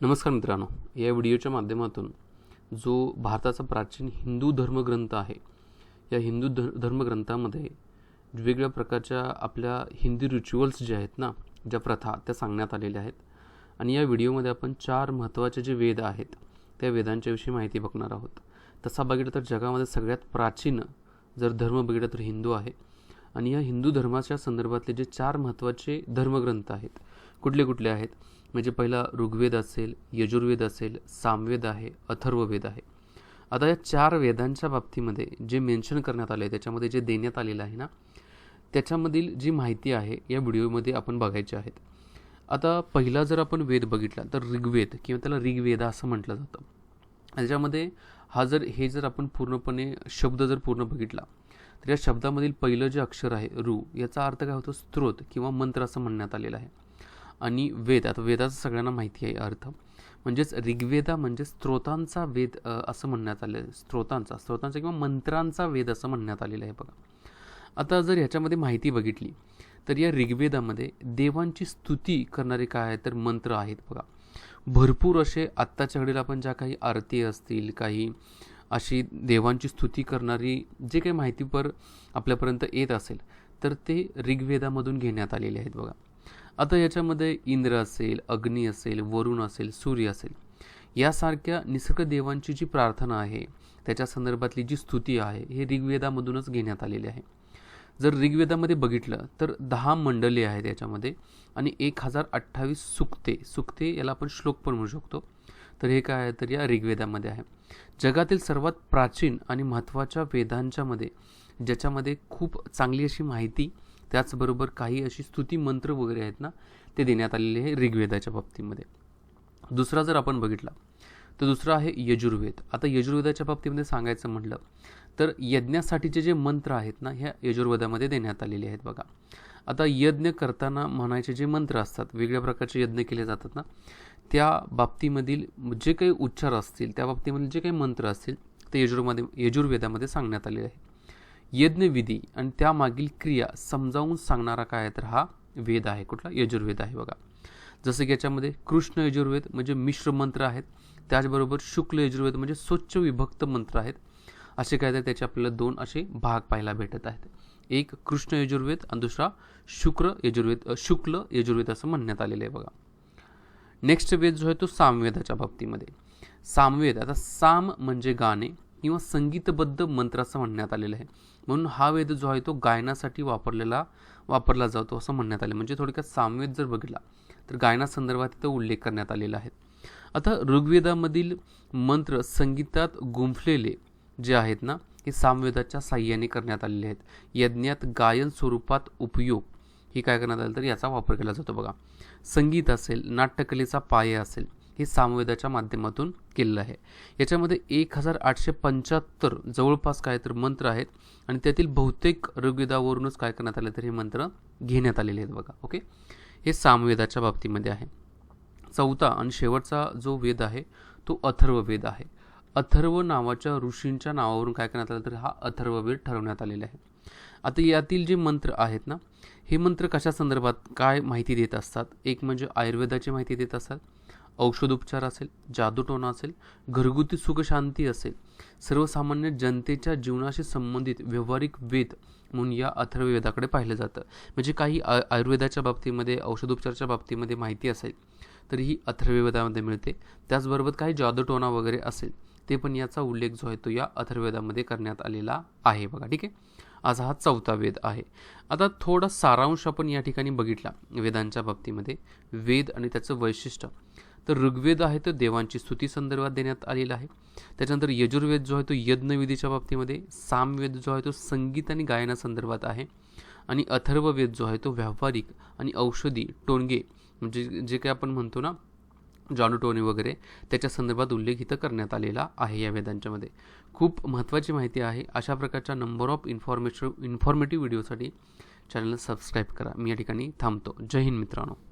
नमस्कार मित्रांनो. या व्हिडिओच्या माध्यमातून जो भारताचा प्राचीन हिंदू धर्मग्रंथ आहे या हिंदू ध धर्मग्रंथामध्ये वेगवेगळ्या प्रकारच्या आपल्या हिंदी रिच्युअल्स जे आहेत ना ज्या प्रथा त्या सांगण्यात आलेल्या आहेत. आणि या व्हिडिओमध्ये आपण चार महत्त्वाचे जे वेद आहेत त्या वेदांच्याविषयी माहिती बघणार आहोत. तसा बघितलं तर जगामध्ये सगळ्यात प्राचीन जर धर्म बघितलं तर हिंदू आहे. आणि या हिंदू धर्माच्या संदर्भातले जे चार महत्त्वाचे धर्मग्रंथ आहेत कुठले कुठले आहेत? म्हणजे पहिला ऋग्वेद असेल यजुर्वेद असेल सामवेद आहे अथर्ववेद आहे. आता या चार वेदांच्या बाबतीमध्ये जे मेन्शन करण्यात आले आहे त्याच्यामध्ये जे देण्यात आलेलं आहे ना त्याच्यामधील जी माहिती आहे या व्हिडिओमध्ये आपण बघायची आहेत. आता पहिला जर आपण वेद बघितला तर ऋग्वेद किंवा त्याला ऋग्वेद असं म्हटलं जातं. त्याच्यामध्ये हा जर हे जर आपण पूर्णपणे शब्द जर पूर्ण बघितला तर या शब्दामधील पहिलं जे अक्षर आहे ऋ याचा अर्थ काय होतो? स्त्रोत किंवा मंत्र असं म्हणण्यात आलेलं आहे. आणि वेद. आता वेदाचं सगळ्यांना माहिती आहे अर्थ. म्हणजेच ऋग्वेदा म्हणजे स्त्रोतांचा वेद असं म्हणण्यात आलं. आहे स्त्रोतांचा स्त्रोतांचा किंवा मंत्रांचा वेद असं म्हणण्यात आलेलं आहे बघा. आता जर ह्याच्यामध्ये माहिती बघितली तर या ऋग्वेदामध्ये देवांची स्तुती करणारे काय आहे तर मंत्र आहेत बघा. भरपूर असे आत्ताच्या घडीला आपण ज्या काही आरती असतील काही अशी देवांची स्तुती करणारी जे काही माहितीपर आपल्यापर्यंत येत असेल तर ते ऋग्वेदामधून घेण्यात आलेले आहेत बघा. आता याच्यामध्ये इंद्र असेल अग्नी असेल वरुण असेल सूर्य असेल. यासारख्या निसर्ग देवांची जी प्रार्थना आहे त्याच्या संदर्भातली जी स्तुती आहे हे ऋग्वेदामधूनच घेण्यात आलेली आहे. जर ऋग्वेदामध्ये बघितलं तर दहा मंडले आहेत याच्यामध्ये आणि एक हजार अठ्ठावीस सुक्ते. सुक्ते याला आपण श्लोक पण म्हणू शकतो. तर हे काय आहे? तर या ऋग्वेदामध्ये आहे. जगातील सर्वात प्राचीन आणि महत्त्वाच्या वेदांच्यामध्ये ज्याच्यामध्ये खूप चांगली अशी माहिती त्याचबरोबर काही अशी स्तुती मंत्र वगैरे आहेत ना ते देण्यात आलेले आहे ऋग्वेदाच्या बाबतीमध्ये. दुसरा जर आपण बघितला तर दुसरा आहे यजुर्वेद. आता यजुर्वेदाच्या बाबतीमध्ये सांगायचं म्हटलं तर यज्ञासाठीचे जे मंत्र आहेत ना ह्या यजुर्वेदामध्ये देण्यात आलेले आहेत बघा. आता यज्ञ करताना म्हणायचे जे मंत्र असतात वेगळ्या प्रकारचे यज्ञ केले जातात ना त्या बाबतीमधील जे काही उच्चार असतील त्या बाबतीमधील जे काही मंत्र असतील ते यजुर्मध्ये यजुर्वेदामध्ये सांगण्यात आले आहे यज्ञविधी आणि त्यामागील क्रिया समजावून सांगणारा काय तर हा वेद आहे. कुठला? यजुर्वेद आहे बघा. जसं की याच्यामध्ये कृष्ण यजुर्वेद म्हणजे मिश्र मंत्र आहेत. त्याचबरोबर शुक्ल यजुर्वेद म्हणजे स्वच्छ विभक्त मंत्र आहेत. असे काय तर त्याचे आपल्याला दोन असे भाग पाहायला भेटत आहेत. एक कृष्ण यजुर्वेद आणि दुसरा शुक्र यजुर्वेद शुक्ल यजुर्वेद असं म्हणण्यात आलेलं आहे बघा. नेक्स्ट वेद जो आहे तो सामवेदाच्या बाबतीमध्ये. सामवेद आता साम म्हणजे गाणे किंवा संगीतबद्ध मंत्र असं म्हणण्यात आलेलं आहे. म्हणून हा वेद जो आहे तो गायनासाठी वापरलेला वापरला जातो असं म्हणण्यात आले. म्हणजे थोडक्यात सामवेद जर बघितला तर गायनासंदर्भात इथं उल्लेख करण्यात आलेला आहे. आता ऋग्वेदामधील मंत्र संगीतात गुंफलेले जे आहेत ना हे सामवेदाच्या साह्याने करण्यात आलेले आहेत. यज्ञात गायन स्वरूपात उपयोग ही काय करण्यात आलं तर याचा वापर केला जातो बघा. संगीत असेल नाट्यकलेचा पाया असेल हे सामवेदाच्या माध्यमातून केलेलं आहे. याच्यामध्ये एक हजार आठशे पंच्याहत्तर जवळपास काय तर मंत्र आहेत आणि त्यातील बहुतेक ऋग्वेदावरूनच काय करण्यात आले तर हे मंत्र घेण्यात आलेले आहेत बघा ओके? हे सामवेदाच्या बाबतीमध्ये आहे. चौथा आणि शेवटचा जो वेद आहे तो अथर्व वेद आहे. अथर्व नावाच्या ऋषींच्या नावावरून काय करण्यात आलं तर हा अथर्ववेद ठरवण्यात आलेला आहे. आता यातील जे मंत्र आहेत ना हे मंत्र कशा संदर्भात काय माहिती देत असतात? एक म्हणजे आयुर्वेदाची माहिती देत असतात औषधोपचार असेल जादूटोणा असेल घरगुती सुखशांती असेल सर्वसामान्य जनतेच्या जीवनाशी संबंधित व्यावहारिक वेद म्हणून या अथर्ववेदाकडे पाहिलं जातं. म्हणजे काही आ आयुर्वेदाच्या बाबतीमध्ये औषधोपचाराच्या बाबतीमध्ये माहिती असेल तर ही अथर्ववेदामध्ये मिळते. त्याचबरोबर काही जादूटोणा वगैरे असेल ते पण याचा उल्लेख जो आहे तो या अथर्ववेदामध्ये करण्यात आलेला आहे. बघा ठीक आहे? आज हा चौथा वेद आहे. आता थोडा सारांश आपण या ठिकाणी बघितला वेदांच्या बाबतीमध्ये. वेद आणि त्याचं वैशिष्ट्य. तर ऋग्वेद आहे तो देवांची स्तुती संदर्भात देण्यात आलेला आहे. त्याच्यानंतर यजुर्वेद जो आहे तो यज्ञविधीच्या बाबतीमध्ये सामवेद जो आहे तो संगीत आणि गायनासंदर्भात आहे. आणि अथर्ववेद जो आहे तो व्यावहारिक आणि औषधी टोणगे म्हणजे जे काही आपण म्हणतो ना जॉनटोनी वगैरे त्याच्या संदर्भात उल्लेख इथं करण्यात आलेला आहे या वेदांच्यामध्ये खूप महत्त्वाची माहिती आहे. अशा प्रकारच्या नंबर ऑफ इन्फॉर्मेशन इन्फॉर्मेटिव्ह व्हिडिओसाठी चॅनलला सबस्क्राईब करा. मी या ठिकाणी थांबतो. जय हिंद मित्रांनो.